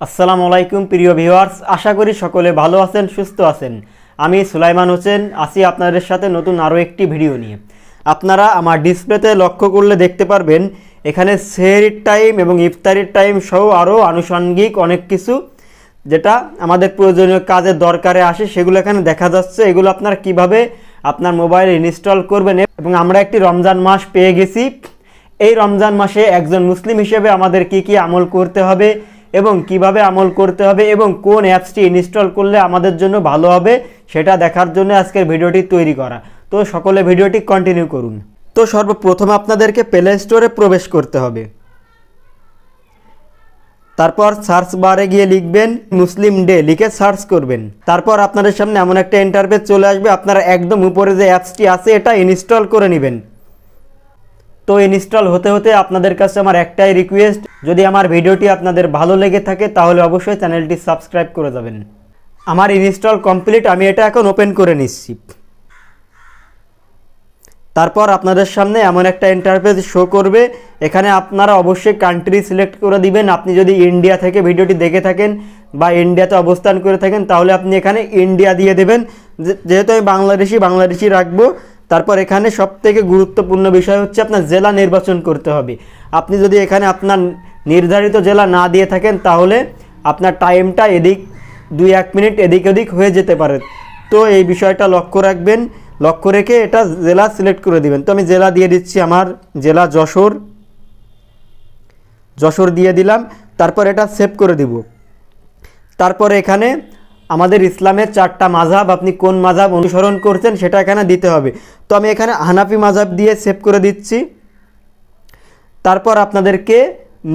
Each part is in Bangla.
আসসালামু আলাইকুম, প্রিয় ভিউয়ার্স। আশা করি সকলে ভালো আছেন, সুস্থ আছেন। আমি সুলাইমান হোসেন আসি আপনাদের সাথে নতুন আরও একটি ভিডিও নিয়ে। আপনারা আমার ডিসপ্লেতে লক্ষ্য করলে দেখতে পারবেন, এখানে সেহরির টাইম এবং ইফতারির টাইম সহ আরও আনুষঙ্গিক অনেক কিছু যেটা আমাদের প্রয়োজনীয় কাজের দরকারে আসে, সেগুলো এখানে দেখা যাচ্ছে। এগুলো আপনারা কীভাবে আপনার মোবাইলে ইনস্টল করবেন এবং আমরা একটি রমজান মাস পেয়ে গেছি। এই রমজান মাসে একজন মুসলিম হিসেবে আমাদের কি কি আমল করতে হবে এবং কীভাবে আমল করতে হবে এবং কোন অ্যাপসটি ইনস্টল করলে আমাদের জন্য ভালো হবে সেটা দেখার জন্য আজকের ভিডিওটি তৈরি করা। তো সকলে ভিডিওটি কন্টিনিউ করুন। তো সর্বপ্রথম আপনাদেরকে প্লে স্টোরে প্রবেশ করতে হবে। তারপর সার্চ বারে গিয়ে লিখবেন মুসলিম ডে লিখে সার্চ করবেন। তারপর আপনাদের সামনে এমন একটা ইন্টারফেস চলে আসবে, আপনারা একদম উপরে যে অ্যাপসটি আছে, এটা ইনস্টল করে নেবেন। তো ইনস্টল হতে হতে আপনাদের কাছে আমার একটাই রিকোয়েস্ট যদি আমার ভিডিওটি আপনাদের ভালো লেগে থাকে তাহলে অবশ্যই চ্যানেলটি সাবস্ক্রাইব করে যাবেন। আমার ইনস্টল কমপ্লিট আমি এটা এখন ওপেন করে নিচ্ছি। তারপর আপনাদের সামনে এমন একটা ইন্টারফেস শো করবে, এখানে আপনারা অবশ্যই কান্ট্রি সিলেক্ট করে দিবেন। আপনি যদি ইন্ডিয়া থেকে ভিডিওটি দেখে থাকেন বা ইন্ডিয়াতে অবস্থান করে থাকেন, তাহলে আপনি এখানে ইন্ডিয়া দিয়ে দেবেন। যেহেতু আমি বাংলাদেশি বাংলাদেশি রাখব তারপর এখানে সব থেকে গুরুত্বপূর্ণ বিষয় হচ্ছে আপনার জেলা নির্বাচন করতে হবে। আপনি যদি এখানে আপনার নির্ধারিত জেলা না দিয়ে থাকেন, তাহলে আপনার টাইমটা এদিক দুই এক মিনিট এদিক ওদিক হয়ে যেতে পারে। তো এই বিষয়টা লক্ষ্য রাখবেন। লক্ষ্য রেখে এটা জেলা সিলেক্ট করে দিবেন। তো আমি জেলা দিয়ে দিচ্ছি আমার জেলা যশোর। যশোর দিয়ে দিলাম। তারপর এটা সেভ করে দিব। তারপর এখানে আমাদের ইসলামের চারটা মাঝাব আপনি কোন মাঝাব অনুসরণ করছেন সেটা এখানে দিতে হবে। তো আমি এখানে হানাফি মাঝাব দিয়ে সেভ করে দিচ্ছি। তারপর আপনাদেরকে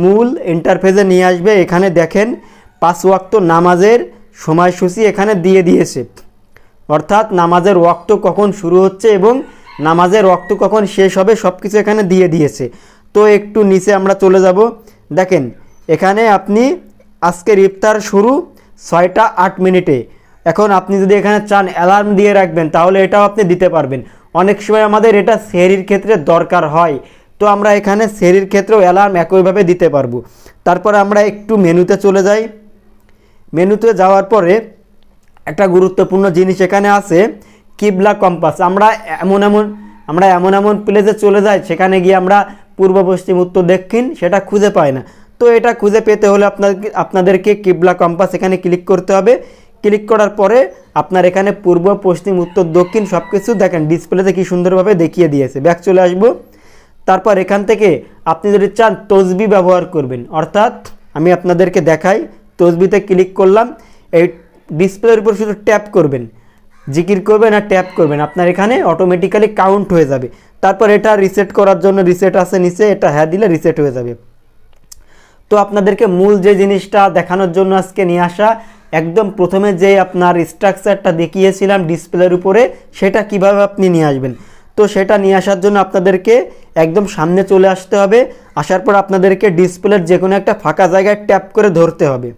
মূল ইন্টারফেসে নিয়ে আসবে। এখানে দেখেন পাঁচ ওয়াক্ত নামাজের সময়সূচি এখানে দিয়ে দিয়েছে। অর্থাৎ নামাজের ওয়াক্ত কখন শুরু হচ্ছে এবং নামাজের ওয়াক্ত কখন শেষ হবে সব কিছু এখানে দিয়ে দিয়েছে। তো একটু নিচে আমরা চলে যাব। দেখেন, এখানে আপনি আজকের ইফতার শুরু ছয়টা আট মিনিটে। এখন আপনি যদি এখানে চান অ্যালার্ম দিয়ে রাখবেন, তাহলে এটাও আপনি দিতে পারবেন। অনেক সময় আমাদের এটা সেহরির ক্ষেত্রে দরকার হয়। তো আমরা এখানে সেহরির ক্ষেত্রেও অ্যালার্ম একইভাবে দিতে পারব। তারপর আমরা একটু মেনুতে চলে যাই। মেনুতে যাওয়ার পরে একটা গুরুত্বপূর্ণ জিনিস এখানে আছে, কিবলা কম্পাস। আমরা এমন এমন, আমরা এমন এমন প্লেসে চলে যাই, সেখানে গিয়ে আমরা পূর্ব পশ্চিম, উত্তর, দক্ষিণ, সেটা খুঁজে পাই না। তো এটা খুঁজে পেতে হলে আপনাদের আপনাদেরকে কিবলা কম্পাস এখানে ক্লিক করতে হবে। ক্লিক করার পরে আপনার এখানে পূর্ব, পশ্চিম, উত্তর, দক্ষিণ সব কিছু দেখেন ডিসপ্লেতে কি সুন্দরভাবে দেখিয়ে দিয়েছে। ব্যাক চলে আসব। তারপর এখান থেকে আপনি যদি চান তসবি ব্যবহার করবেন। অর্থাৎ আমি আপনাদেরকে দেখাই, তসবিতে ক্লিক করলাম, এই ডিসপ্লের উপর শুধু ট্যাপ করবেন। জিকির করবেন আর ট্যাপ করবেন। আপনার এখানে অটোমেটিক্যালি কাউন্ট হয়ে যাবে। তারপর এটা রিসেট করার জন্য রিসেট আছে নিচে, এটা হ্যাঁ দিলে রিসেট হয়ে যাবে। তো আপনাদেরকে মূল যে জিনিসটা দেখানোর জন্য আজকে নিয়ে আসা, একদম প্রথমে যে আপনার স্ট্রাকচারটা দেখিয়েছিলাম ডিসপ্লের উপরে, সেটা কীভাবে আপনি নিয়ে আসবেন? তো সেটা নিয়ে আসার জন্য আপনাদেরকে একদম সামনে চলে আসতে হবে। আসার পর আপনাদেরকে ডিসপ্লের যে কোনো একটা ফাঁকা জায়গায় ট্যাপ করে ধরতে হবে।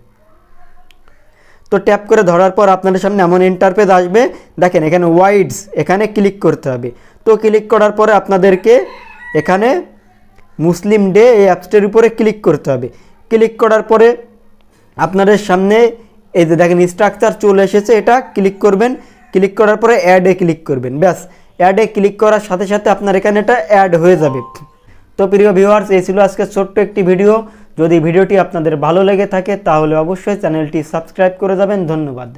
তো ট্যাপ করে ধরার পর আপনাদের সামনে এমন ইন্টারপেজ আসবে। দেখেন, এখানে ওয়াইডস এখানে ক্লিক করতে হবে। তো ক্লিক করার পরে আপনাদেরকে এখানে মুসলিম ডে এই অ্যাপসটির উপরে ক্লিক করতে হবে। ক্লিক করার পরে আপনাদের সামনে এই যে দেখেন স্ট্রাকচার চলে এসেছে, এটা ক্লিক করবেন। ক্লিক করার পরে অ্যাডে ক্লিক করবেন। ব্যাস অ্যাডে ক্লিক করার সাথে সাথে আপনার এখানে এটা অ্যাড হয়ে যাবে। তো প্রিয় ভিউয়ার্স এই ছিল আজকে ছোট্ট একটি ভিডিও যদি ভিডিওটি আপনাদের ভালো লেগে থাকে, তাহলে অবশ্যই চ্যানেলটি সাবস্ক্রাইব করে যাবেন। ধন্যবাদ।